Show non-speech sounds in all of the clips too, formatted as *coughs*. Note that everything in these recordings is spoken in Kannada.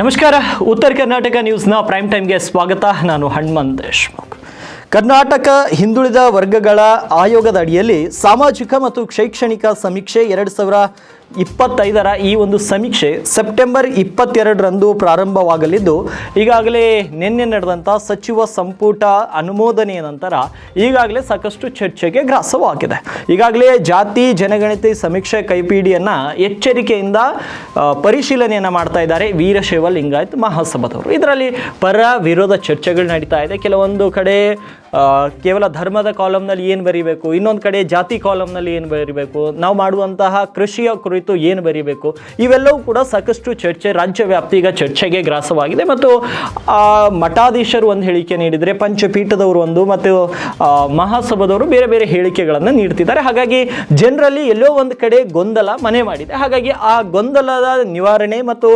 ನಮಸ್ಕಾರ. ಉತ್ತರ ಕರ್ನಾಟಕ ನ್ಯೂಸ್ನ ಪ್ರೈಮ್ ಟೈಮ್ಗೆ ಸ್ವಾಗತ. ನಾನು ಹಣ್ಮಂತ್ ದೇಶ್ಮುಖ್. ಕರ್ನಾಟಕ ಹಿಂದುಳಿದ ವರ್ಗಗಳ ಆಯೋಗದ ಅಡಿಯಲ್ಲಿ ಸಾಮಾಜಿಕ ಮತ್ತು ಶೈಕ್ಷಣಿಕ ಸಮೀಕ್ಷೆ ಎರಡು ಸಾವಿರ ಇಪ್ಪತ್ತೈದರ ಈ ಒಂದು ಸಮೀಕ್ಷೆ ಸೆಪ್ಟೆಂಬರ್ ಇಪ್ಪತ್ತೆರಡರಂದು ಪ್ರಾರಂಭವಾಗಲಿದ್ದು, ಈಗಾಗಲೇ ನಿನ್ನೆ ನಡೆದಂಥ ಸಚಿವ ಸಂಪುಟ ಅನುಮೋದನೆಯ ನಂತರ ಈಗಾಗಲೇ ಸಾಕಷ್ಟು ಚರ್ಚೆಗೆ ಗ್ರಾಸವಾಗಿದೆ. ಈಗಾಗಲೇ ಜಾತಿ ಜನಗಣತಿ ಸಮೀಕ್ಷೆ ಕೈಪಿಡಿಯನ್ನು ಎಚ್ಚರಿಕೆಯಿಂದ ಪರಿಶೀಲನೆಯನ್ನು ಮಾಡ್ತಾ ಇದ್ದಾರೆ ವೀರಶೈವ ಲಿಂಗಾಯತ್ ಮಹಾಸಭಾದವರು. ಇದರಲ್ಲಿ ಪರ ವಿರೋಧ ಚರ್ಚೆಗಳು ನಡೀತಾ ಇದೆ. ಕೆಲವೊಂದು ಕಡೆ ಕೇವಲ ಧರ್ಮದ ಕಾಲಮ್ನಲ್ಲಿ ಏನು ಬರೀಬೇಕು, ಇನ್ನೊಂದು ಕಡೆ ಜಾತಿ ಕಾಲಮ್ನಲ್ಲಿ ಏನು ಬರೀಬೇಕು, ನಾವು ಮಾಡುವಂತಹ ಕೃಷಿಯ ಕುರಿತು ಏನು ಬರೀಬೇಕು? ಇವೆಲ್ಲವೂ ಕೂಡ ಸಾಕಷ್ಟು ಚರ್ಚೆ ರಾಜ್ಯ ವ್ಯಾಪ್ತಿ ಈಗ ಚರ್ಚೆಗೆ ಗ್ರಾಸವಾಗಿದೆ ಮತ್ತು ಮಠಾಧೀಶರು ಒಂದು ಹೇಳಿಕೆ ನೀಡಿದರೆ ಪಂಚಪೀಠದವರು ಒಂದು ಮತ್ತು ಮಹಾಸಭಾದವರು ಬೇರೆ ಬೇರೆ ಹೇಳಿಕೆಗಳನ್ನು ನೀಡ್ತಿದ್ದಾರೆ. ಹಾಗಾಗಿ ಜನರಲ್ಲಿ ಎಲ್ಲೋ ಒಂದು ಕಡೆ ಗೊಂದಲ ಮನೆ ಮಾಡಿದೆ. ಹಾಗಾಗಿ ಆ ಗೊಂದಲದ ನಿವಾರಣೆ ಮತ್ತು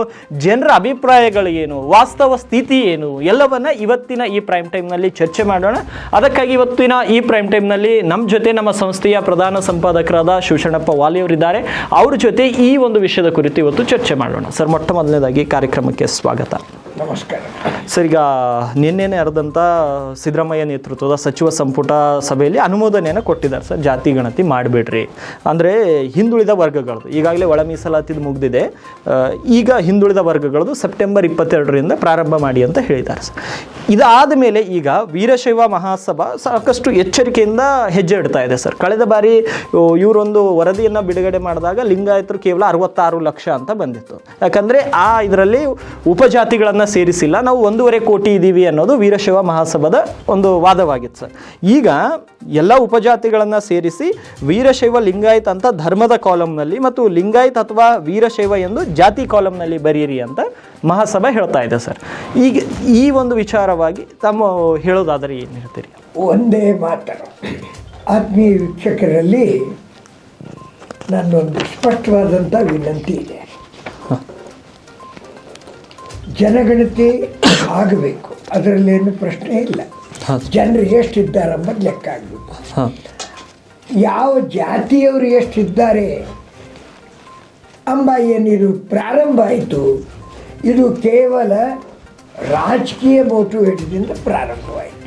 ಜನರ ಅಭಿಪ್ರಾಯಗಳು ಏನು, ವಾಸ್ತವ ಸ್ಥಿತಿ ಏನು, ಎಲ್ಲವನ್ನ ಇವತ್ತಿನ ಈ ಪ್ರೈಮ್ ಟೈಮ್ನಲ್ಲಿ ಚರ್ಚೆ ಮಾಡೋಣ. ಅದಕ್ಕಾಗಿ ಇವತ್ತಿನ ಈ ಪ್ರೈಮ್ ಟೈಮ್ನಲ್ಲಿ ನಮ್ಮ ಜೊತೆ ನಮ್ಮ ಸಂಸ್ಥೆಯ ಪ್ರಧಾನ ಸಂಪಾದಕರಾದ ಶಿವಶಣ್ಣಪ್ಪ ವಾಲಿಯವರಿದ್ದಾರೆ ಅವ್ರ ಜೊತೆ ಈ ಒಂದು ವಿಷಯದ ಕುರಿತು ಇವತ್ತು ಚರ್ಚೆ ಮಾಡೋಣ. ಸರ್ ಮೊಟ್ಟ ಮೊದಲನೇದಾಗಿ ಕಾರ್ಯಕ್ರಮಕ್ಕೆ ಸ್ವಾಗತ. ನಮಸ್ಕಾರ. ಸರ್, ಈಗ ನಿನ್ನೆನೇ ಅರ್ಧಂಥ ಸಿದ್ದರಾಮಯ್ಯ ನೇತೃತ್ವದ ಸಚಿವ ಸಂಪುಟ ಸಭೆಯಲ್ಲಿ ಅನುಮೋದನೆಯನ್ನು ಕೊಟ್ಟಿದ್ದಾರೆ ಸರ್, ಜಾತಿ ಗಣತಿ ಮಾಡಿಬಿಡ್ರಿ. ಅಂದರೆ ಹಿಂದುಳಿದ ವರ್ಗಗಳದ್ದು, ಈಗಾಗಲೇ ಒಳ ಮೀಸಲಾತಿದು ಮುಗಿದಿದೆ. ಈಗ ಹಿಂದುಳಿದ ವರ್ಗಗಳದ್ದು ಸೆಪ್ಟೆಂಬರ್ ಇಪ್ಪತ್ತೆರಡರಿಂದ ಪ್ರಾರಂಭ ಮಾಡಿ ಅಂತ ಹೇಳಿದ್ದಾರೆ ಸರ್. ಇದಾದ ಮೇಲೆ ಈಗ ವೀರಶೈವ ಮಹಾಸಭಾ ಸಾಕಷ್ಟು ಎಚ್ಚರಿಕೆಯಿಂದ ಹೆಜ್ಜೆ ಇಡ್ತಾ ಇದೆ ಸರ್. ಕಳೆದ ಬಾರಿ ಇವರೊಂದು ವರದಿಯನ್ನು ಬಿಡುಗಡೆ ಮಾಡಿದಾಗ ಲಿಂಗಾಯತರು ಕೇವಲ ಅರವತ್ತಾರು ಲಕ್ಷ ಅಂತ ಬಂದಿತ್ತು. ಯಾಕಂದರೆ ಆ ಇದರಲ್ಲಿ ಉಪಜಾತಿಗಳನ್ನು ಸೇರಿಸಿಲ್ಲ. ನಾವು ಒಂದೂವರೆ ಕೋಟಿ ಇದ್ದೀವಿ ಅನ್ನೋದು ವೀರಶೈವ ಮಹಾಸಭಾದ ಒಂದು ವಾದವಾಗಿತ್ತು ಸರ್. ಈಗ ಎಲ್ಲ ಉಪಜಾತಿಗಳನ್ನು ಸೇರಿಸಿ ವೀರಶೈವ ಲಿಂಗಾಯತ್ ಅಂತ ಧರ್ಮದ ಕಾಲಮ್ನಲ್ಲಿ ಮತ್ತು ಲಿಂಗಾಯತ್ ಅಥವಾ ವೀರಶೈವ ಎಂದು ಜಾತಿ ಕಾಲಮ್ನಲ್ಲಿ ಬರೀರಿ ಅಂತ ಮಹಾಸಭಾ ಹೇಳ್ತಾ ಇದೆ ಸರ್. ಈಗ ಈ ಒಂದು ವಿಚಾರವಾಗಿ ತಮ್ಮ ಹೇಳೋದಾದರೆ ಏನು ಹೇಳ್ತೀರಿ? ಒಂದೇ ಮಾತು. ಆತ್ಮೀಯ ವೀಕ್ಷಕರಲ್ಲಿ ನನ್ನೊಂದು ಸ್ಪಷ್ಟವಾದಂಥ ವಿನಂತಿ ಇದೆ. ಜನಗಣತಿ ಆಗಬೇಕು. ಅದರಲ್ಲೇನು ಪ್ರಶ್ನೆ ಇಲ್ಲ. ಜನರು ಎಷ್ಟಿದ್ದಾರೆ ಅಂಬದು ಲೆಕ್ಕ ಆಗಬೇಕು. ಯಾವ ಜಾತಿಯವರು ಎಷ್ಟಿದ್ದಾರೆ? ಅಂಬ ಏನಿದು ಪ್ರಾರಂಭ ಆಯಿತು. ಇದು ಕೇವಲ ರಾಜಕೀಯ ಮೋಟಿವೇಟದಿಂದ ಪ್ರಾರಂಭವಾಯಿತು.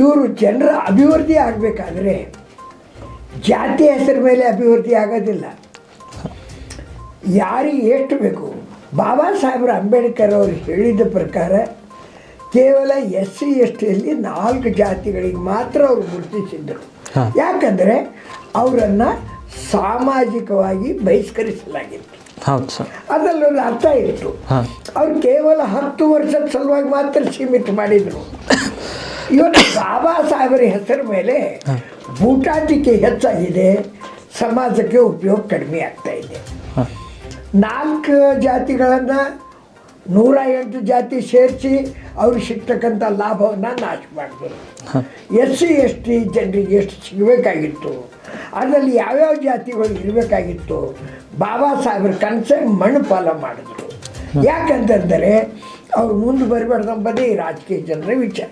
ಇವರು ಜನರ ಅಭಿವೃದ್ಧಿ ಆಗಬೇಕಾದ್ರೆ ಜಾತಿ ಹೆಸರ ಮೇಲೆ ಅಭಿವೃದ್ಧಿ ಆಗೋದಿಲ್ಲ. ಯಾರಿಗೆ ಎಷ್ಟು ಬೇಕು? ಬಾಬಾ ಸಾಹೇಬ್ರ ಅಂಬೇಡ್ಕರ್ ಅವರು ಹೇಳಿದ ಪ್ರಕಾರ ಕೇವಲ ಎಸ್ ಸಿ ಎಸ್ ಟಿಯಲ್ಲಿ ನಾಲ್ಕು ಜಾತಿಗಳಿಗೆ ಮಾತ್ರ ಅವರು ಗುರುತಿಸಿದ್ದರು. ಯಾಕಂದರೆ ಅವರನ್ನು ಸಾಮಾಜಿಕವಾಗಿ ಬಹಿಷ್ಕರಿಸಲಾಗಿತ್ತು. ಹೌದು ಸರ್. ಅದರಲ್ಲೊಂದು ಅರ್ಥ ಇತ್ತು. ಅವ್ರು ಕೇವಲ ಹತ್ತು ವರ್ಷದ ಸಲುವಾಗಿ ಮಾತ್ರ ಸೀಮಿತ ಮಾಡಿದರು. *coughs* ಇವತ್ತು ಬಾಬಾ ಸಾಹೇಬರ ಹೆಸರ ಮೇಲೆ ಬೂಟಾಟಿಕೆ ಹೆಚ್ಚಾಗಿದೆ. ಸಮಾಜಕ್ಕೆ ಉಪಯೋಗ ಕಡಿಮೆ ಆಗ್ತಾ ಇದೆ. ನಾಲ್ಕು ಜಾತಿಗಳನ್ನು ನೂರ ಎಂಟು ಜಾತಿ ಸೇರಿಸಿ ಅವ್ರಿಗೆ ಸಿಗ್ತಕ್ಕಂಥ ಲಾಭವನ್ನು ನಾಶ ಮಾಡಿದ್ರು ಎಸ್ ಸಿ ಎಸ್ ಟಿ ಜನರಿಗೆ ಎಷ್ಟು ಸಿಗಬೇಕಾಗಿತ್ತು? ಅದರಲ್ಲಿ ಯಾವ್ಯಾವ ಜಾತಿಗಳು ಇರಬೇಕಾಗಿತ್ತು? ಬಾಬಾ ಸಾಹೇಬ್ರ ಕನಸೆ ಮಣ್ಣು ಪಾಲ ಮಾಡಿದ್ರು. ಯಾಕಂತಂದರೆ ಅವ್ರು ಮುಂದೆ ಬರಬಾರ್ದು ಎಂಬುದೇ ಈ ರಾಜಕೀಯ ಜನರ ವಿಚಾರ.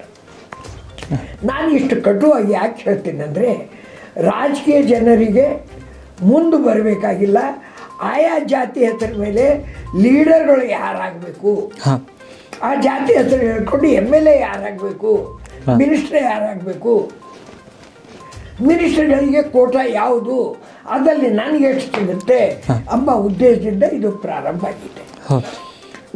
ನಾನು ಇಷ್ಟು ಕಟುವಾಗಿ ಯಾಕೆ ಹೇಳ್ತೀನಿ ಅಂದರೆ ರಾಜಕೀಯ ಜನರಿಗೆ ಮುಂದೆ ಬರಬೇಕಾಗಿಲ್ಲ ಆಯಾ ಜಾತಿ ಹೆಸರ ಮೇಲೆ ಲೀಡರ್ಗಳು ಯಾರಾಗಬೇಕು? ಆ ಜಾತಿ ಹೆಸರು ಹೇಳ್ಕೊಂಡು ಎಂ ಎಲ್ ಎ ಯಾರಾಗಬೇಕು? ಮಿನಿಸ್ಟರ್ ಯಾರಾಗಬೇಕು? ಮಿನಿಸ್ಟರ್ಗಳಿಗೆ ಕೋಟ ಯಾವುದು? ಅದರಲ್ಲಿ ನನಗೆ ಎಷ್ಟು ಸಿಗುತ್ತೆ? ಎಂಬ ಉದ್ದೇಶದಿಂದ ಇದು ಪ್ರಾರಂಭ ಆಗಿದೆ.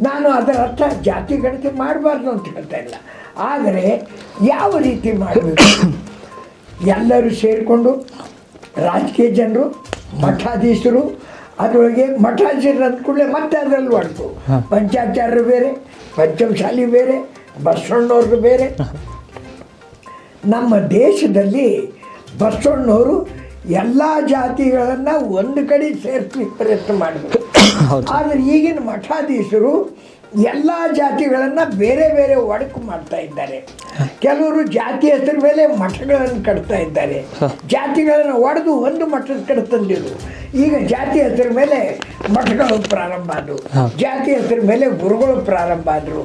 ನಾನು ಅದರ ಅರ್ಥ ಜಾತಿ ಗಣತಿ ಮಾಡಬಾರ್ದು ಅಂತ ಹೇಳ್ತಾ ಇಲ್ಲ. ಆದರೆ ಯಾವ ರೀತಿ ಮಾಡಬೇಕು? ಎಲ್ಲರೂ ಸೇರಿಕೊಂಡು ರಾಜಕೀಯ ಜನರು ಮಠಾಧೀಶರು ಅದರೊಳಗೆ ಮಠಾಧೀಶರು ಅಂದ್ಕೂಡಲೇ ಮತ್ತೆ ಅದರಲ್ಲಿ ಹೊಡ್ತು ಪಂಚಾಚಾರ್ಯರು ಬೇರೆ ಪಂಚಮಶಾಲಿ ಬೇರೆ ಬಸವಣ್ಣವ್ರದ್ದು ಬೇರೆ. ನಮ್ಮ ದೇಶದಲ್ಲಿ ಬಸವಣ್ಣವರು ಎಲ್ಲ ಜಾತಿಗಳನ್ನು ಒಂದು ಕಡೆ ಸೇರಿಸಿ ಪ್ರಯತ್ನ ಮಾಡಬೇಕು. ಆದರೆ ಈಗಿನ ಮಠಾಧೀಶರು ಎಲ್ಲ ಜಾತಿಗಳನ್ನು ಬೇರೆ ಬೇರೆ ಒಡಕು ಮಾಡ್ತಾ ಇದ್ದಾರೆ. ಕೆಲವರು ಜಾತಿ ಹೆಸರ ಮೇಲೆ ಮಠಗಳನ್ನು ಕಟ್ತಾ ಇದ್ದಾರೆ. ಜಾತಿಗಳನ್ನು ಒಡೆದು ಒಂದು ಮಠದ ಕಡೆ ತಂದಿದ್ರು ಈಗ ಜಾತಿ ಹೆಸರ ಮೇಲೆ ಮಠಗಳು ಪ್ರಾರಂಭ ಆದವು. ಜಾತಿ ಹೆಸರ ಮೇಲೆ ಗುರುಗಳು ಪ್ರಾರಂಭ ಆದರು.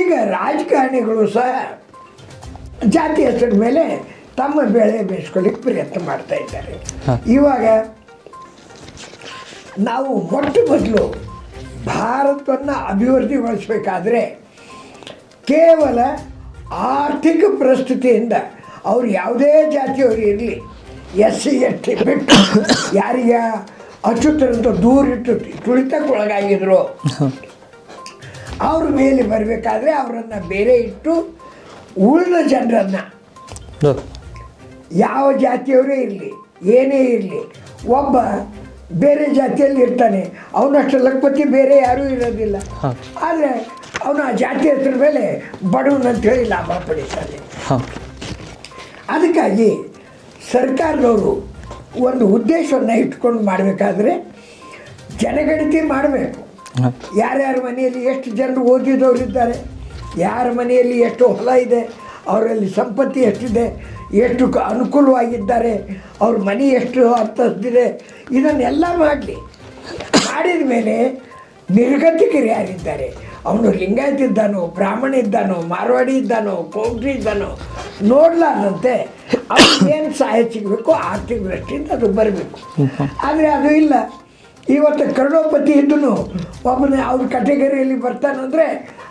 ಈಗ ರಾಜಕಾರಣಿಗಳು ಸಹ ಜಾತಿ ಹೆಸರ ಮೇಲೆ ತಮ್ಮ ಬೆಳೆ ಬೇಯಿಸ್ಕೊಳ್ಳಿಕ್ಕೆ ಪ್ರಯತ್ನ ಮಾಡ್ತಾ ಇದ್ದಾರೆ. ಇವಾಗ ನಾವು ಮೊಟ್ಟ ಮೊದಲು ಭಾರತವನ್ನು ಅಭಿವೃದ್ಧಿಗೊಳಿಸಬೇಕಾದ್ರೆ ಕೇವಲ ಆರ್ಥಿಕ ಪರಿಸ್ಥಿತಿಯಿಂದ ಅವ್ರು ಯಾವುದೇ ಜಾತಿಯವರು ಇರಲಿ ಎಸ್ ಸಿ ಎಸ್ ಟಿ ಬಿಟ್ಟು ಯಾರಿಗೆ ಅಚ್ಚುತ್ತರಂತ ದೂರಿಟ್ಟು ತುಳಿತಕ್ಕೊಳಗಾಗಿದ್ರು ಅವ್ರ ಮೇಲೆ ಬರಬೇಕಾದ್ರೆ ಅವರನ್ನು ಬೇರೆ ಇಟ್ಟು ಉಳಿದ ಜನರನ್ನು ಯಾವ ಜಾತಿಯವರೇ ಇರಲಿ ಏನೇ ಇರಲಿ ಒಬ್ಬ ಬೇರೆ ಜಾತಿಯಲ್ಲಿ ಇರ್ತಾನೆ. ಅವನಷ್ಟು ಲಕ್ಪತಿ ಬೇರೆ ಯಾರೂ ಇರೋದಿಲ್ಲ. ಆದರೆ ಅವನು ಆ ಜಾತಿ ಹೆಸರ ಮೇಲೆ ಬಡವನಂತೇಳಿ ಲಾಭ ಪಡೀತಾನೆ ಅದಕ್ಕಾಗಿ ಸರ್ಕಾರದವರು ಒಂದು ಉದ್ದೇಶವನ್ನು ಇಟ್ಕೊಂಡು ಮಾಡಬೇಕಾದ್ರೆ ಜನಗಣತಿ ಮಾಡಬೇಕು. ಯಾರ್ಯಾರ ಮನೆಯಲ್ಲಿ ಎಷ್ಟು ಜನರು ಓದಿದವರು ಇದ್ದಾರೆ ಯಾರ ಮನೆಯಲ್ಲಿ ಎಷ್ಟು ಹೊಲ ಇದೆ ಅವರಲ್ಲಿ ಸಂಪತ್ತಿ ಎಷ್ಟಿದೆ, ಎಷ್ಟು ಅನುಕೂಲವಾಗಿದ್ದಾರೆ, ಅವ್ರ ಮನೆ ಎಷ್ಟು ಅರ್ಥಸ್ತಿದೆ ಇದನ್ನೆಲ್ಲ ಮಾಡಲಿ. ಮಾಡಿದ ಮೇಲೆ ನಿರ್ಗತಿಕರು ಯಾರಿದ್ದಾರೆ? ಅವನು ಲಿಂಗಾಯತ ಇದ್ದಾನೋ, ಬ್ರಾಹ್ಮಣ ಇದ್ದಾನೋ, ಮಾರ್ವಾಡಿ ಇದ್ದಾನೋ ಕೌಂಟ್ರಿ ಇದ್ದಾನೋ, ನೋಡ್ಲಾರ್ದಂತೆ ಏನು ಸಹಾಯ ಸಿಗಬೇಕು, ಆರ್ಥಿಕ ದೃಷ್ಟಿಯಿಂದ ಅದು ಬರಬೇಕು. ಆದರೆ ಅದು ಇಲ್ಲ. ಇವತ್ತು ಕರುಣೋಪತಿ ಇದ್ದನು, ಒಬ್ಬನೇ ಅವ್ರ ಕಟಗರಿಯಲ್ಲಿ ಬರ್ತಾನಂದರೆ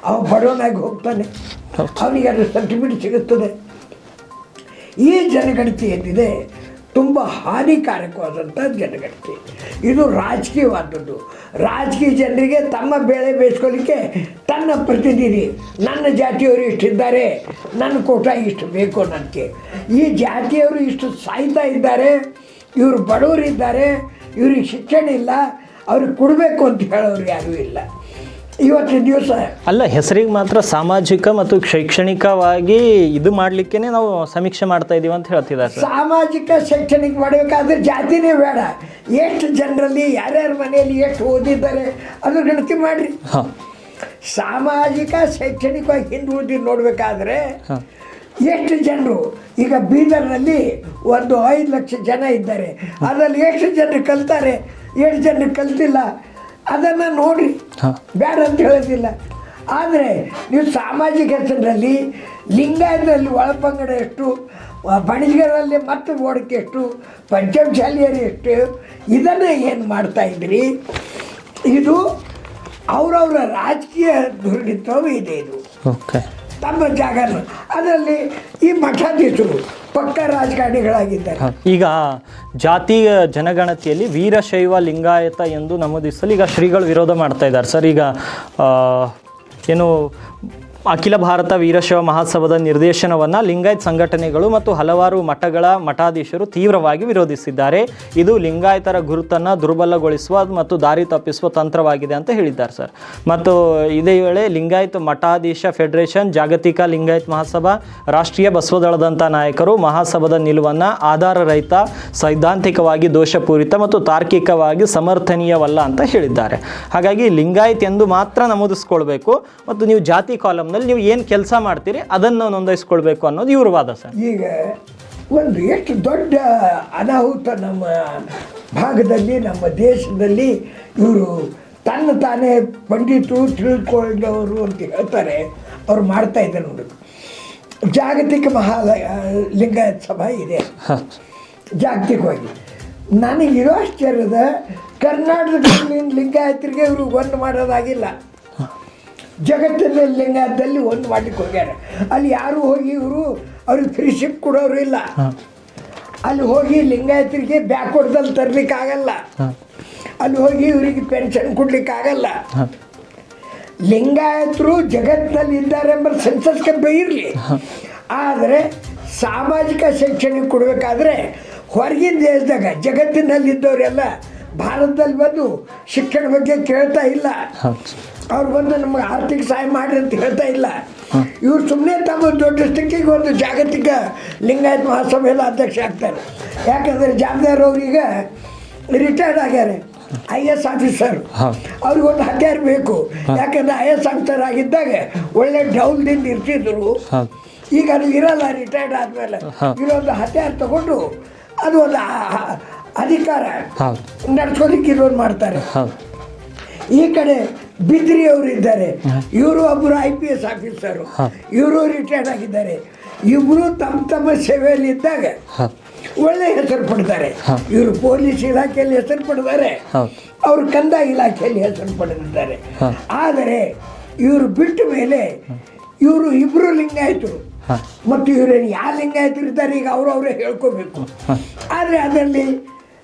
ಅವ ಬಡವನಾಗಿ ಹೋಗ್ತಾನೆ. ಅವನಿಗೆ ಅದು ಸರ್ಟಿಫಿಕೇಟ್ ಸಿಗುತ್ತದೆ. ಈ ಜನಗಣತಿ ಏನಿದೆ, ತುಂಬ ಹಾನಿಕಾರಕವಾದಂಥ ಜನಗಣತಿ. ಇದು ರಾಜಕೀಯವಾದದ್ದು. ರಾಜಕೀಯ ಜನರಿಗೆ ತಮ್ಮ ಬೆಳೆ ಬೇಯಿಸ್ಕೊಳ್ಳಿಕ್ಕೆ ತನ್ನ ಪ್ರತಿನಿಧಿ, ನನ್ನ ಜಾತಿಯವರು ಇಷ್ಟಿದ್ದಾರೆ ನನ್ನ ಕೋಟ ಇಷ್ಟು ಬೇಕು ನನಗೆ ಈ ಜಾತಿಯವರು ಇಷ್ಟು ಸಾಯ್ತಾ ಇದ್ದಾರೆ, ಇವರು ಬಡವರಿದ್ದಾರೆ ಇವ್ರಿಗೆ ಶಿಕ್ಷಣ ಇಲ್ಲ, ಅವ್ರಿಗೆ ಕೊಡಬೇಕು ಅಂತ ಹೇಳೋರು ಯಾರೂ ಇಲ್ಲ. ಇವತ್ತಿನ ದಿವಸ. ಅಲ್ಲ ಹೆಸರಿಗೆ ಮಾತ್ರ ಸಾಮಾಜಿಕ ಮತ್ತು ಶೈಕ್ಷಣಿಕವಾಗಿ ಇದು ಮಾಡ್ಲಿಕ್ಕೇನೆ ನಾವು ಸಮೀಕ್ಷೆ ಮಾಡ್ತಾ ಇದೀವಿ ಅಂತ ಹೇಳ್ತಿದ್ದಾರೆ ಸರ್. ಸಾಮಾಜಿಕ ಶೈಕ್ಷಣಿಕ ಮಾಡಬೇಕಾದ್ರೆ ಜಾತಿನೇ ಬೇಡ. ಎಷ್ಟು ಜನರಲ್ಲಿ ಯಾರ್ಯಾರ ಮನೆಯಲ್ಲಿ ಎಷ್ಟು ಓದಿದ್ದಾರೆ ಅದು ಗಣತಿ ಮಾಡಿರಿ. ಹಾಂ. ಸಾಮಾಜಿಕ ಶೈಕ್ಷಣಿಕವಾಗಿ ಹಿಂದುಳಿದು ನೋಡಬೇಕಾದ್ರೆ ಎಷ್ಟು ಜನರು ಈಗ ಬೀದರ್ನಲ್ಲಿ ಒಂದು ಐದು ಲಕ್ಷ ಜನ ಇದ್ದಾರೆ. ಅದರಲ್ಲಿ ಎಷ್ಟು ಜನರು ಕಲ್ತಾರೆ? ಎಷ್ಟು ಜನರು ಕಲ್ತಿಲ್ಲ? ಅದನ್ನು ನೋಡಿ ಬೇಡ ಅಂತ ಹೇಳೋದಿಲ್ಲ. ಆದರೆ ನೀವು ಸಾಮಾಜಿಕ ಹೆಸರಿನಲ್ಲಿ ಲಿಂಗಾಯತದಲ್ಲಿ ಒಳಪಂಗಡ ಎಷ್ಟು ಬಣಿಗರಲ್ಲಿ ಮತ್ತು ಓಡಕ್ಕೆ ಎಷ್ಟು ಪಂಚಮಶಾಲಿಯರು ಎಷ್ಟು ಇದನ್ನು ಏನು ಮಾಡ್ತಾ ಇದ್ರಿ? ಇದು ಅವರವರ ರಾಜಕೀಯ ದುರ್ಡಿತವೂ ಇದೆ ಇದು. ತಮ್ಮ ಜಾಗನ. ಅದರಲ್ಲಿ ಈ ಮಠಾಧೀಶರು ಪಕ್ಕ ರಾಜಕಾರಣಿಗಳಾಗಿದ್ದಾರೆ. ಈಗ ಜಾತಿ ಜನಗಣತಿಯಲ್ಲಿ ವೀರಶೈವ ಲಿಂಗಾಯತ ಎಂದು ನಮೂದಿಸಲು ಈಗ ಶ್ರೀಗಳು ವಿರೋಧ ಮಾಡ್ತಾ ಇದ್ದಾರೆ. ಸರ್, ಈಗ ಏನು ಅಖಿಲ ಭಾರತ ವೀರಶೈವ ಮಹೋತ್ಸವದ ನಿರ್ದೇಶನವನ್ನು ಲಿಂಗಾಯತ್ ಸಂಘಟನೆಗಳು ಮತ್ತು ಹಲವಾರು ಮಠಗಳ ಮಠಾಧೀಶರು ತೀವ್ರವಾಗಿ ವಿರೋಧಿಸಿದ್ದಾರೆ. ಇದು ಲಿಂಗಾಯತರ ಗುರುತನ್ನು ದುರ್ಬಲಗೊಳಿಸುವ ಮತ್ತು ದಾರಿ ತಪ್ಪಿಸುವ ತಂತ್ರವಾಗಿದೆ ಅಂತ ಹೇಳಿದ್ದಾರೆ ಸರ್. ಮತ್ತು ಇದೇ ವೇಳೆ ಲಿಂಗಾಯತ್ ಮಠಾಧೀಶ ಫೆಡರೇಷನ್ ಜಾಗತಿಕ ಲಿಂಗಾಯತ್ ಮಹಾಸಭಾ ರಾಷ್ಟ್ರೀಯ ಬಸವದಳದಂಥ ನಾಯಕರು ಮಹಾಸಭಾದ ನಿಲುವನ್ನು ಆಧಾರರಹಿತ ಸೈದ್ಧಾಂತಿಕವಾಗಿ ದೋಷಪೂರಿತ ಮತ್ತು ತಾರ್ಕಿಕವಾಗಿ ಸಮರ್ಥನೀಯವಲ್ಲ ಅಂತ ಹೇಳಿದ್ದಾರೆ. ಹಾಗಾಗಿ ಲಿಂಗಾಯತ್ ಎಂದು ಮಾತ್ರ ನಮೂದಿಸ್ಕೊಳ್ಬೇಕು. ಮತ್ತು ನೀವು ಜಾತಿ ಕಾಲಮ್ನಲ್ಲಿ ನೀವು ಏನು ಕೆಲಸ ಮಾಡ್ತೀರಿ, ಅದನ್ನು ನೋಂದಾಯಿಸ್ಕೊಳ್ಬೇಕು ಅನ್ನೋದು ಇವ್ರ ವಾದ ಸರ್. ಈಗ ಒಂದು ಎಷ್ಟು ದೊಡ್ಡ ಅನಾಹುತ ನಮ್ಮ ಭಾಗದಲ್ಲಿ, ನಮ್ಮ ದೇಶದಲ್ಲಿ ಇವರು ತನ್ನ ತಾನೇ ಪಂಡಿತರು ತಿಳ್ಕೊಂಡವರು ಅಂತ ಹೇಳ್ತಾರೆ, ಅವ್ರು ಮಾಡ್ತಾ ಇದ್ದಾರೆ ನೋಡಿ. ಜಾಗತಿಕ ಮಹಾಲಯ, ಲಿಂಗಾಯತ್ ಸಭಾ ಇದೆ. ಜಾಗತಿಕವಾಗಿ. ನನಗಿರೋ ಆಶ್ಚರ್ಯದ ಕರ್ನಾಟಕದಲ್ಲಿ ಲಿಂಗಾಯತರಿಗೆ ಇವರು ಒಂದು ಮಾಡೋದಾಗಿಲ್ಲ. ಜಗತ್ತಿನಲ್ಲಿ ಲಿಂಗದಲ್ಲಿ ಒಂದು ಮಾಡ್ಲಿಕ್ಕೆ ಹೋಗ್ಯಾರ ಅಲ್ಲಿ ಯಾರು ಹೋಗಿ ಇವರು ಅವ್ರಿಗೆ ಫ್ರೀಶಿಪ್ ಕೊಡೋರು ಇಲ್ಲ. ಅಲ್ಲಿ ಹೋಗಿ ಲಿಂಗಾಯತರಿಗೆ ಬ್ಯಾಕ್ವರ್ಡ್ದಲ್ಲಿ ತರಲಿಕ್ಕಾಗಲ್ಲ. ಅಲ್ಲಿ ಹೋಗಿ ಇವರಿಗೆ ಪೆನ್ಷನ್ ಕೊಡ್ಲಿಕ್ಕಾಗಲ್ಲ. ಲಿಂಗಾಯತರು ಜಗತ್ತಿನಲ್ಲಿ ಇದ್ದಾರೆ ಎಂಬ ಸೆನ್ಸಸ್ಗೆ ಇರಲಿ ಆದರೆ ಸಾಮಾಜಿಕ ಶೈಕ್ಷಣಿಕ ಕೊಡಬೇಕಾದ್ರೆ ಹೊರಗಿನ ದೇಶದಾಗ ಜಗತ್ತಿನಲ್ಲಿದ್ದವರೆಲ್ಲ ಭಾರತದಲ್ಲಿ ಬಂದು ಶಿಕ್ಷಣ ಬಗ್ಗೆ ಕೇಳ್ತಾ ಇಲ್ಲ. ಅವ್ರು ಬಂದು ನಮಗೆ ಆರ್ಥಿಕ ಸಹಾಯ ಮಾಡಿ ಅಂತ ಹೇಳ್ತಾ ಇಲ್ಲ. ಇವ್ರು ಸುಮ್ಮನೆ ತಮ್ಮ ದೊಡ್ಡ ಒಂದು ಜಾಗತಿಕ ಲಿಂಗಾಯತ್ ಮಹಾಸಭೆಯಲ್ಲಿ ಅಧ್ಯಕ್ಷ ಆಗ್ತಾರೆ. ಯಾಕಂದರೆ ಜಾಮದಾರ್ ಅವ್ರೀಗ ರಿಟೈರ್ಡ್ ಆಗ್ಯಾರೆ ಐ ಎಸ್ ಆಫೀಸರ್ ಅವ್ರಿಗೊಂದು ಅವ್ರಿಗೆ ಒಂದು ಹತ್ಯಾರ ಬೇಕು. ಯಾಕಂದ್ರೆ ಐ ಎಸ್ ಆಫೀಸರ್ ಆಗಿದ್ದಾಗ ಒಳ್ಳೆ ಡೌಲ್ದಿಂದ ಇರ್ತಿದ್ರು. ಈಗ ಅದು ಇರಲ್ಲ ರಿಟೈರ್ಡ್ ಆದಮೇಲೆ. ಇರೋದು ಹತ್ಯಾರ ತಗೊಂಡು ಅದು ಒಂದು ಅಧಿಕಾರ ನಡ್ಸೋದಕ್ಕೆ ಇರೋದು ಮಾಡ್ತಾರೆ. ಈ ಕಡೆ ಬಿದ್ರಿ ಅವರು ಇದ್ದಾರೆ ಇವರು ಒಬ್ಬರು ಐ ಪಿ ಎಸ್ ಆಫೀಸರು. ಇವರು ರಿಟೈರ್ಡ್ ಆಗಿದ್ದಾರೆ. ಇಬ್ಬರು ತಮ್ಮ ತಮ್ಮ ಸೇವೆಯಲ್ಲಿ ಇದ್ದಾಗ ಒಳ್ಳೆ ಹೆಸರು ಪಡ್ತಾರೆ. ಇವರು ಪೊಲೀಸ್ ಇಲಾಖೆಯಲ್ಲಿ ಹೆಸರು ಪಡೆದಾರೆ ಅವರು ಕಂದಾಯ ಇಲಾಖೆಯಲ್ಲಿ ಹೆಸರು ಪಡೆದಿದ್ದಾರೆ. ಆದರೆ ಇವರು ಬಿಟ್ಟ ಮೇಲೆ ಇವರು ಇಬ್ಬರು ಲಿಂಗಾಯಿತರು. ಮತ್ತು ಇವರೇನು ಯಾವ ಲಿಂಗಾಯತರು ಇದ್ದಾರೆ ಈಗ ಅವರು ಅವರೇ ಹೇಳ್ಕೋಬೇಕು. ಆದರೆ ಅದರಲ್ಲಿ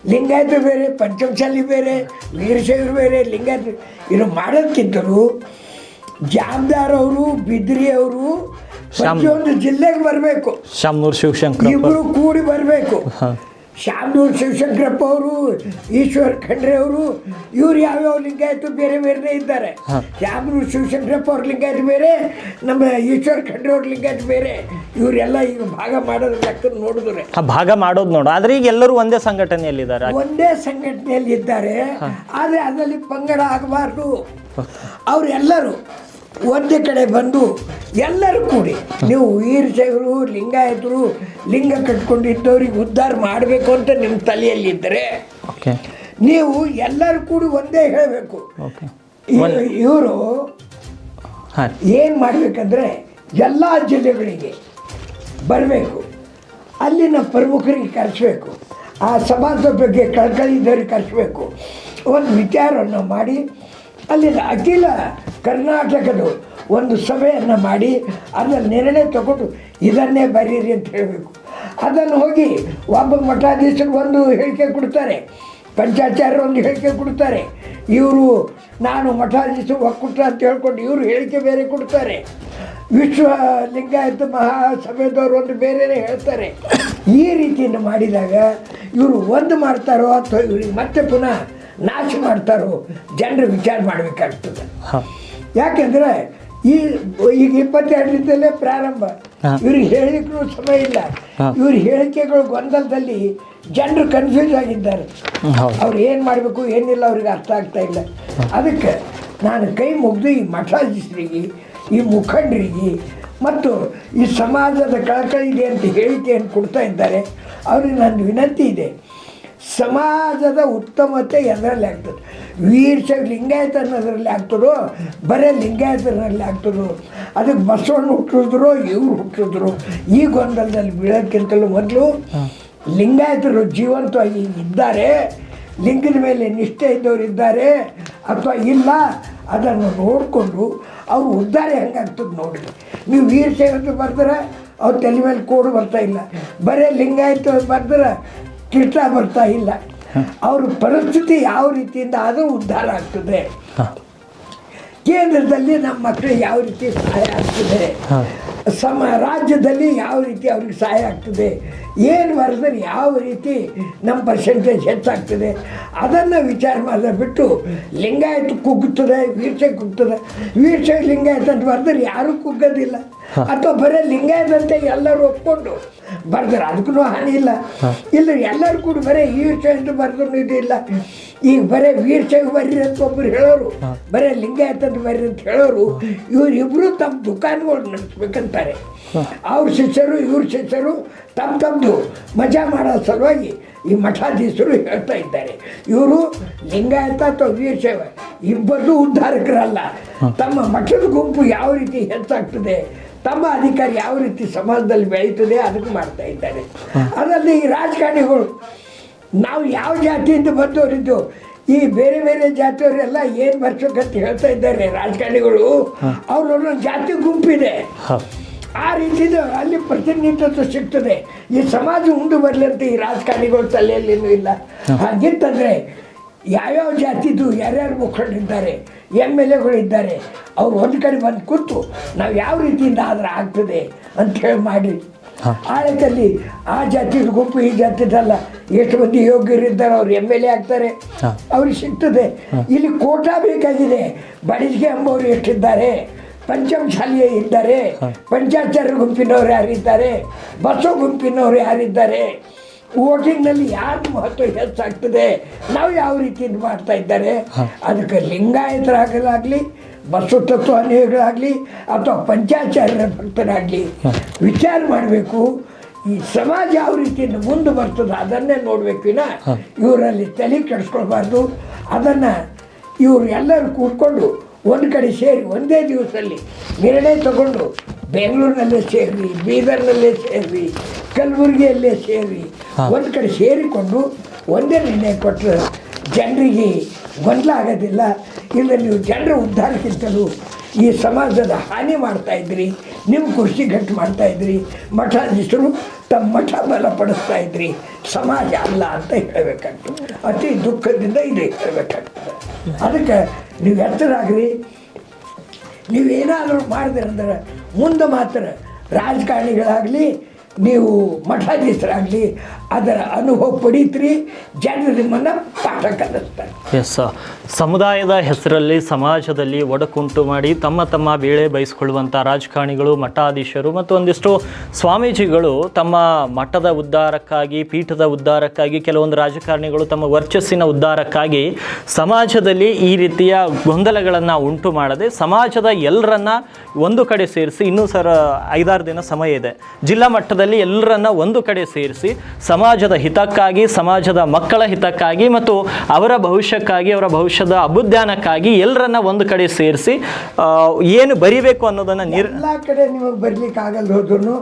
ಲಿಂಗಾಯತರು ಬೇರೆ ಪಂಚಮಶಾಲಿ ಬೇರೆ ವೀರಶೈವರು ಬೇರೆ ಲಿಂಗಾಯತರು ಇವರು ಮಾಡೋದಕ್ಕಿಂತಲೂ ಜಾಮದಾರ್ ಅವರು ಬಿದ್ರಿ ಅವರು ಪ್ರತಿಯೊಂದು ಜಿಲ್ಲೆಗೆ ಬರಬೇಕು. ಇಬ್ಬರು ಕೂಡಿ ಬರಬೇಕು. ಶಾಮನೂರು ಶಿವಶಂಕರಪ್ಪ ಅವರು ಈಶ್ವರ್ ಖಂಡ್ರೆ ಅವರು ಇವ್ರು ಯಾವ್ಯಾವ ಲಿಂಗಾಯತು ಬೇರೆ ಬೇರೆ ಇದ್ದಾರೆ. ಶಾಮನೂರು ಶಿವಶಂಕರಪ್ಪ ಅವ್ರ ಲಿಂಗಾಯತ ಬೇರೆ ನಮ್ಮ ಈಶ್ವರ್ ಖಂಡ್ರೆ ಅವ್ರ ಲಿಂಗಾಯತ ಬೇರೆ. ಇವರೆಲ್ಲ ಈಗ ಭಾಗ ಮಾಡೋದ್ರ ಲೆಕ್ಕ ನೋಡಿದ್ರೆ. ಭಾಗ ಮಾಡೋದು ನೋಡು. ಆದ್ರೆ ಈಗ ಎಲ್ಲರೂ ಒಂದೇ ಸಂಘಟನೆಯಲ್ಲಿದ್ದಾರೆ. ಒಂದೇ ಸಂಘಟನೆಯಲ್ಲಿ ಇದ್ದಾರೆ ಆದ್ರೆ ಅದರಲ್ಲಿ ಪಂಗಡ ಆಗಬಾರ್ದು. ಅವರೆಲ್ಲರೂ ಒಂದೇ ಕಡೆ ಬಂದು ಎಲ್ಲರೂ ಕೂಡಿ ನೀವು ವೀರಶೈವರು ಲಿಂಗಾಯತರು ಲಿಂಗ ಕಟ್ಕೊಂಡಿದ್ದವ್ರಿಗೆ ಉದ್ಧಾರ ಮಾಡಬೇಕು ಅಂತ ನಿಮ್ಮ ತಲೆಯಲ್ಲಿದ್ದರೆ ನೀವು ಎಲ್ಲರೂ ಕೂಡಿ ಒಂದೇ ಹೇಳಬೇಕು. ಇವರು ಏನು ಮಾಡಬೇಕಂದ್ರೆ ಎಲ್ಲ ಜಿಲ್ಲೆಗಳಿಗೆ ಬರಬೇಕು. ಅಲ್ಲಿನ ಪ್ರಮುಖರಿಗೆ ಕರೆಸಬೇಕು. ಆ ಸಮಾಜದ ಬಗ್ಗೆ ಕಳ್ಕಳಿದವ್ರಿಗೆ ಕರೆಸಬೇಕು. ಒಂದು ವಿಚಾರವನ್ನು ಮಾಡಿ ಅಲ್ಲಿನ ಅಖಿಲ ಕರ್ನಾಟಕದ ಒಂದು ಸಭೆಯನ್ನು ಮಾಡಿ ಅದರ ನಿರ್ಣಯ ತಗೊಂಡು ಇದನ್ನೇ ಬರೀರಿ ಅಂತ ಹೇಳಬೇಕು. ಅದನ್ನು ಹೋಗಿ ಒಬ್ಬ ಮಠಾಧೀಶರು ಒಂದು ಹೇಳಿಕೆ ಕೊಡ್ತಾರೆ. ಪಂಚಾಚಾರ್ಯರು ಒಂದು ಹೇಳಿಕೆ ಕೊಡ್ತಾರೆ. ಇವರು ನಾನು ಮಠಾಧೀಶರು ಒಕ್ಕೂಟ ಅಂತ ಹೇಳ್ಕೊಂಡು ಇವರು ಹೇಳಿಕೆ ಬೇರೆ ಕೊಡ್ತಾರೆ. ವಿಶ್ವ ಲಿಂಗಾಯತ ಮಹಾಸಭೆದವರು ಒಂದು ಬೇರೆಯೇ ಹೇಳ್ತಾರೆ. ಈ ರೀತಿಯನ್ನು ಮಾಡಿದಾಗ ಇವರು ಒಂದು ಮಾಡ್ತಾರೋ ಅಥವಾ ಇವ್ರಿಗೆ ಮತ್ತೆ ಪುನಃ ನಾಶ ಮಾಡ್ತಾರೋ ಜನರು ವಿಚಾರ ಮಾಡಬೇಕಾಗ್ತದೆ. ಯಾಕೆಂದ್ರೆ ಈ ಈಗ ಇಪ್ಪತ್ತೆರಡರಿಂದಲೇ ಪ್ರಾರಂಭ. ಇವ್ರಿಗೆ ಹೇಳಿದ್ರು ಸಮಯ ಇಲ್ಲ. ಇವ್ರ ಹೇಳಿಕೆಗಳು ಗೊಂದಲದಲ್ಲಿ ಜನರು ಕನ್ಫ್ಯೂಸ್ ಆಗಿದ್ದಾರೆ. ಅವ್ರು ಏನು ಮಾಡಬೇಕು ಏನಿಲ್ಲ ಅವ್ರಿಗೆ ಅರ್ಥ ಆಗ್ತಾ ಇಲ್ಲ. ಅದಕ್ಕೆ ನಾನು ಕೈ ಮುಗಿದು ಈ ಮಠಾಧೀಶರಿಗೆ ಈ ಮುಖಂಡರಿಗೆ ಮತ್ತು ಈ ಸಮಾಜದ ಕಳಕಳಿ ಇದೆ ಅಂತ ಹೇಳಿಕೆಯನ್ನು ಕೊಡ್ತಾ ಇದ್ದಾರೆ. ಅವ್ರಿಗೆ ನನ್ನ ವಿನಂತಿ ಇದೆ. ಸಮಾಜದ ಉತ್ತಮತೆ ಎದರಲ್ಲಿ ಆಗ್ತದೆ. ವೀರ್ಷ ಲಿಂಗಾಯತ ಅನ್ನೋದ್ರಲ್ಲಿ ಆಗ್ತದೋ ಬರೇ ಲಿಂಗಾಯತನಲ್ಲಿ ಆಗ್ತದೋ ಅದಕ್ಕೆ ಬಸವಣ್ಣ ಹುಟ್ಟಿದ್ರು ಇವ್ರು ಹುಟ್ಟಿದ್ರು ಈ ಗೊಂದಲದಲ್ಲಿ ಬೀಳೋಕ್ಕಿಂತಲೂ ಮೊದಲು ಲಿಂಗಾಯತರು ಜೀವಂತವಾಗಿ ಇದ್ದಾರೆ. ಲಿಂಗದ ಮೇಲೆ ನಿಷ್ಠೆ ಇದ್ದವರು ಇದ್ದಾರೆ ಅಥವಾ ಇಲ್ಲ ಅದನ್ನು ನೋಡಿಕೊಂಡು ಅವ್ರು ಉದ್ಧಾರ ಹೆಂಗಾಗ್ತದೆ ನೋಡಿ. ನೀವು ವೀರ್ಷ ಬರ್ತಾರೆ? ಅವ್ರ ತಲೆ ಮೇಲೆ ಕೋಡು ಬರ್ತಾ ಇಲ್ಲ. ಬರೀ ಲಿಂಗಾಯತ ಬರ್ತಾರೆ? ಕಿಟ ಬರ್ತಾ ಇಲ್ಲ. ಅವ್ರ ಪರಿಸ್ಥಿತಿ ಯಾವ ರೀತಿಯಿಂದ ಅದು ಉದ್ಧಾರ ಆಗ್ತದೆ. ಕೇಂದ್ರದಲ್ಲಿ ನಮ್ಮ ಮಕ್ಕಳಿಗೆ ಯಾವ ರೀತಿ ಸಹಾಯ ಆಗ್ತದೆ. ಸಮ ರಾಜ್ಯದಲ್ಲಿ ಯಾವ ರೀತಿ ಅವ್ರಿಗೆ ಸಹಾಯ ಆಗ್ತದೆ. ಏನು ಬರೆದ್ರೆ ಯಾವ ರೀತಿ ನಮ್ಮ ಪರ್ಸೆಂಟೇಜ್ ಹೆಚ್ಚಾಗ್ತದೆ ಅದನ್ನು ವಿಚಾರ ಮಾಡಿದ್ರೆ ಬಿಟ್ಟು ಲಿಂಗಾಯತ ಕುಗ್ಗುತ್ತದೆ ವೀರ್ಷೆ ಕುಗ್ತದೆ. ವೀರ್ಷೆ ಲಿಂಗಾಯತ ಅಂತ ಬರೆದ್ರೆ ಯಾರೂ ಕುಗ್ಗೋದಿಲ್ಲ. ಅಥವಾ ಬರೀ ಲಿಂಗಾಯತಂತೆ ಎಲ್ಲರೂ ಒಪ್ಕೊಂಡು ಬರ್ತಾರೆ ಅದಕ್ಕೂ ಹಾನಿ ಇಲ್ಲ. ಇಲ್ಲ ಎಲ್ಲರೂ ಕೂಡ ಬರೀ ವೀರ್ಷೆ ಅಂತ ಬರೆದ್ರು ಇದಿಲ್ಲ ಈಗ ಬರೀ ವೀರ್ಷೆಗೆ ಬರ್ರಿ ಅಂತ ಒಬ್ಬರು ಹೇಳೋರು ಬರೀ ಲಿಂಗಾಯತ ಅಂತ ಬರ್ರಿ ಅಂತ ಹೇಳೋರು ಇವರಿಬ್ಬರು ತಮ್ಮ ದುಕಾನ್ಗಳು ನಡೆಸ್ಬೇಕಂತಾರೆ. ಅವ್ರ ಶಿಷ್ಯರು ಇವ್ರ ಶಿಷ್ಯರು ತಮ್ಮ ತಮ್ಮದು ಮಜಾ ಮಾಡೋ ಸಲುವಾಗಿ ಈ ಮಠಾಧೀಶರು ಹೇಳ್ತಾ ಇದ್ದಾರೆ. ಇವರು ಲಿಂಗಾಯತ ಅಥವಾ ವೀರಶೈವ ಇಬ್ಬರದು ಉದ್ಧಾರಕರಲ್ಲ. ತಮ್ಮ ಮಠದ ಗುಂಪು ಯಾವ ರೀತಿ ಹೆಚ್ಚಾಗ್ತದೆ ತಮ್ಮ ಅಧಿಕಾರಿ ಯಾವ ರೀತಿ ಸಮಾಜದಲ್ಲಿ ಬೆಳೀತದೆ ಅದಕ್ಕೆ ಮಾಡ್ತಾ ಇದ್ದಾರೆ. ಅದರಲ್ಲಿ ಈ ರಾಜಕಾರಣಿಗಳು ನಾವು ಯಾವ ಜಾತಿಯಿಂದ ಬಂದವರಿದ್ದು ಈ ಬೇರೆ ಬೇರೆ ಜಾತಿಯವರೆಲ್ಲ ಏನು ಬರ್ಸೋಕಂತ ಹೇಳ್ತಾ ಇದ್ದಾರೆ ರಾಜಕಾರಣಿಗಳು ಅವ್ರ ಜಾತಿ ಗುಂಪಿದೆ. ಆ ರೀತಿದು ಅಲ್ಲಿ ಪ್ರತಿನಿಧಿತ್ವ ಸಿಗ್ತದೆ. ಈ ಸಮಾಜ ಉಂಡು ಬರಲಿ ಅಂತ ಈ ರಾಜಕಾರಣಿಗಳು ತಲೆಯಲ್ಲೇನೂ ಇಲ್ಲ. ಹಾಗಿತ್ತಂದರೆ ಯಾವ್ಯಾವ ಜಾತಿದು ಯಾರ್ಯಾರು ಮುಖಂಡಿದ್ದಾರೆ ಎಂ ಎಲ್ ಎಗಳಿದ್ದಾರೆ ಅವ್ರು ಒಂದು ಕಡೆ ಬಂದು ಕೂತು ನಾವು ಯಾವ ರೀತಿಯಿಂದ ಆದ್ರೆ ಆಗ್ತದೆ ಅಂತ ಹೇಳಿ ಮಾಡಿ. ರೀತಿಯಲ್ಲಿ ಆ ಜಾತಿದ ಗುಂಪು ಈ ಜಾತಿದಲ್ಲ ಎಷ್ಟು ಮಂದಿ ಯೋಗ್ಯರಿದ್ದಾರೆ ಅವ್ರು ಎಂ ಎಲ್ ಎ ಆಗ್ತಾರೆ. ಅವ್ರಿಗೆ ಸಿಗ್ತದೆ. ಇಲ್ಲಿ ಕೋಟಾ ಬೇಕಾಗಿದೆ. ಬಡಿಗೆ ಎಂಬವರು ಎಷ್ಟಿದ್ದಾರೆ? ಪಂಚಮಶಾಲಿಯ ಇದ್ದಾರೆ ಪಂಚಾಚಾರ್ಯ ಗುಂಪಿನವರು ಯಾರಿದ್ದಾರೆ ಬಸವ ಗುಂಪಿನವರು ಯಾರಿದ್ದಾರೆ ವೋಟಿಂಗ್ನಲ್ಲಿ ಯಾರು ಮಹತ್ವ ಹೆಚ್ಚಾಗ್ತದೆ ನಾವು ಯಾವ ರೀತಿ ಇದು ಮಾಡ್ತಾ ಇದ್ದಾರೆ ಅದಕ್ಕೆ ಲಿಂಗಾಯತರಾಗಲಾಗಲಿ ಬಸವ ತತ್ವ ಅನುಯಾಯಿಗಳಾಗಲಿ ಅಥವಾ ಪಂಚಾಚಾರ್ಯರ ಭಕ್ತರಾಗಲಿ ವಿಚಾರ ಮಾಡಬೇಕು. ಈ ಸಮಾಜ ಯಾವ ರೀತಿಯಿಂದ ಮುಂದೆ ಬರ್ತದೆ ಅದನ್ನೇ ನೋಡ್ಬೇಕು ವಿನ. ಇವರಲ್ಲಿ ತಲೆ ಕೆಡಿಸ್ಕೊಳ್ಬಾರ್ದು. ಅದನ್ನು ಇವರು ಎಲ್ಲರೂ ಕೂತ್ಕೊಂಡು ಒಂದು ಕಡೆ ಸೇರಿ ಒಂದೇ ದಿವಸದಲ್ಲಿ ನಿರ್ಣಯ ತಗೊಂಡು ಬೆಂಗಳೂರಿನಲ್ಲೇ ಸೇರಿ ಬೀದರ್ನಲ್ಲೇ ಸೇರಿ ಕಲಬುರಗಿಯಲ್ಲೇ ಸೇರಿ ಒಂದು ಕಡೆ ಸೇರಿಕೊಂಡು ಒಂದೇ ನಿರ್ಣಯ ಕೊಟ್ಟರೆ ಜನರಿಗೆ ಗೊಂದಲ ಆಗೋದಿಲ್ಲ. ಇಲ್ಲ ನೀವು ಜನರ ಉದ್ಧಾರಕ್ಕಿಂತಲೂ ಈ ಸಮಾಜದ ಹಾನಿ ಮಾಡ್ತಾ ನಿಮ್ಮ ಕುರ್ಚಿ ಗಟ್ಟು ಮಾಡ್ತಾ ಇದ್ರಿ ಮಠಾಧೀಶರು ತಮ್ಮ ಮಠ ಬಲಪಡಿಸ್ತಾ ಇದ್ರಿ, ಸಮಾಜ ಅಲ್ಲ ಅಂತ ಹೇಳಬೇಕಾಗ್ತದೆ. ಅತಿ ದುಃಖದಿಂದ ಇದು ಹೇಳಬೇಕಾಗ್ತದೆ. ಅದಕ್ಕೆ ನೀವು ಎತ್ತರಾಗ್ರಿ ನೀವೇನಾದರೂ ಮಾಡಿದ್ರಂದ್ರೆ ಮುಂದೆ ಮಾತ್ರ ರಾಜಕಾರಣಿಗಳಾಗಲಿ, ನೀವು ಮಠಾಧೀಶರಾಗಲಿ ಅದರ ಅನುಭವ ಪಡೀತ್ರಿ, ಜನರು ನಿಮ್ಮನ್ನು ಪಾಠ ಕಲಿಸ್ತಾರೆ. ಎಸ್ ಸಮುದಾಯದ ಹೆಸರಲ್ಲಿ ಸಮಾಜದಲ್ಲಿ ಒಡಕುಂಟು ಮಾಡಿ ತಮ್ಮ ತಮ್ಮ ಬೇಳೆ ಬಯಸ್ಕೊಳ್ಳುವಂಥ ರಾಜಕಾರಣಿಗಳು, ಮಠಾಧೀಶರು ಮತ್ತು ಒಂದಿಷ್ಟು ಸ್ವಾಮೀಜಿಗಳು ತಮ್ಮ ಮಠದ ಉದ್ಧಾರಕ್ಕಾಗಿ, ಪೀಠದ ಉದ್ಧಾರಕ್ಕಾಗಿ, ಕೆಲವೊಂದು ರಾಜಕಾರಣಿಗಳು ತಮ್ಮ ವರ್ಚಸ್ಸಿನ ಉದ್ಧಾರಕ್ಕಾಗಿ ಸಮಾಜದಲ್ಲಿ ಈ ರೀತಿಯ ಗೊಂದಲಗಳನ್ನು ಉಂಟು ಮಾಡದೆ ಸಮಾಜದ ಎಲ್ಲರನ್ನ ಒಂದು ಕಡೆ ಸೇರಿಸಿ, ಇನ್ನೂ ಸರ ಐದಾರು ದಿನ ಸಮಯ ಇದೆ. ಜಿಲ್ಲಾ ಮಟ್ಟದಲ್ಲಿ ಎಲ್ಲರನ್ನ ಒಂದು ಕಡೆ ಸೇರಿಸಿ ಸಮಾಜದ ಹಿತಕ್ಕಾಗಿ ಸಮಾಜದ ಮಕ್ಕಳ ಹಿತಕ್ಕಾಗಿ ಮತ್ತು ಅವರ ಭವಿಷ್ಯಕ್ಕಾಗಿ ಅವರ ಭವಿಷ್ಯದ ಅಭುದ್ಯಾನಕ್ಕಾಗಿ ಎಲ್ಲರನ್ನ ಒಂದು ಕಡೆ ಸೇರಿಸಿ ಏನು ಬರಿಬೇಕು ಅನ್ನೋದನ್ನ ನಿರ್ ಎಲ್ಲ ಕಡೆ ನಿಮಗೆ ಬರ್ಲಿಕ್ಕೆ ಆಗಲ್ಲ ಹೋದ್ರು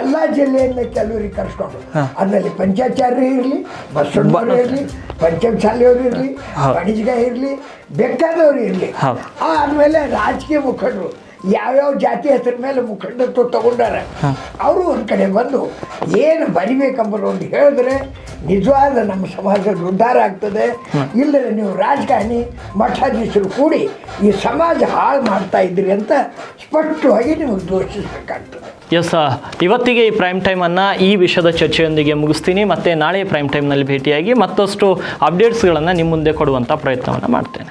ಎಲ್ಲ ಜಿಲ್ಲೆಯಿಂದ ಕೆಲವರಿಗೆ ಕರ್ಸ್ಕೊಂಡು ಅದರಲ್ಲಿ ಪಂಚಾಚಾರ್ಯ ಇರಲಿ ಬಸವಣ್ಣವರು ಇರಲಿ ಪಂಚಮಸಾಲಿಯವರು ಇರಲಿ ವಾಣಿಜ್ಯ ಇರಲಿ ಬೇಕಾದವರು ಇರಲಿ. ಆಮೇಲೆ ಆದಮೇಲೆ ರಾಜಕೀಯ ಮುಖಂಡರು. ಯಾವ್ಯಾವ ಜಾತಿ ಹೆಸರ ಮೇಲೆ ಮುಖಂಡತ್ವ ತಗೊಂಡಾರ ಅವರು ಒಂದು ಕಡೆ ಬಂದು ಏನು ಬರಿಬೇಕಂಬರು ಅಂತ ಹೇಳಿದ್ರೆ ನಿಜವಾದ ನಮ್ಮ ಸಮಾಜದ ಉದ್ಧಾರ ಆಗ್ತದೆ. ಇಲ್ಲದೆ ನೀವು ರಾಜಕಾರಣಿ ಮಠಾಧೀಶರು ಕೂಡಿ ಈ ಸಮಾಜ ಹಾಳು ಮಾಡ್ತಾ ಇದ್ದೀರಿ ಅಂತ ಸ್ಪಷ್ಟವಾಗಿ ನೀವು ದೋಷಿಸಬೇಕಾಗ್ತದೆ. ಎಸ್ ಇವತ್ತಿಗೆ ಈ ಪ್ರೈಮ್ ಟೈಮನ್ನು ಈ ವಿಷಯದ ಚರ್ಚೆಯೊಂದಿಗೆ ಮುಗಿಸ್ತೀನಿ. ಮತ್ತೆ ನಾಳೆ ಪ್ರೈಮ್ ಟೈಮ್ನಲ್ಲಿ ಭೇಟಿಯಾಗಿ ಮತ್ತಷ್ಟು ಅಪ್ಡೇಟ್ಸ್ಗಳನ್ನು ನಿಮ್ಮ ಮುಂದೆ ಕೊಡುವಂಥ ಪ್ರಯತ್ನವನ್ನು ಮಾಡ್ತೇನೆ.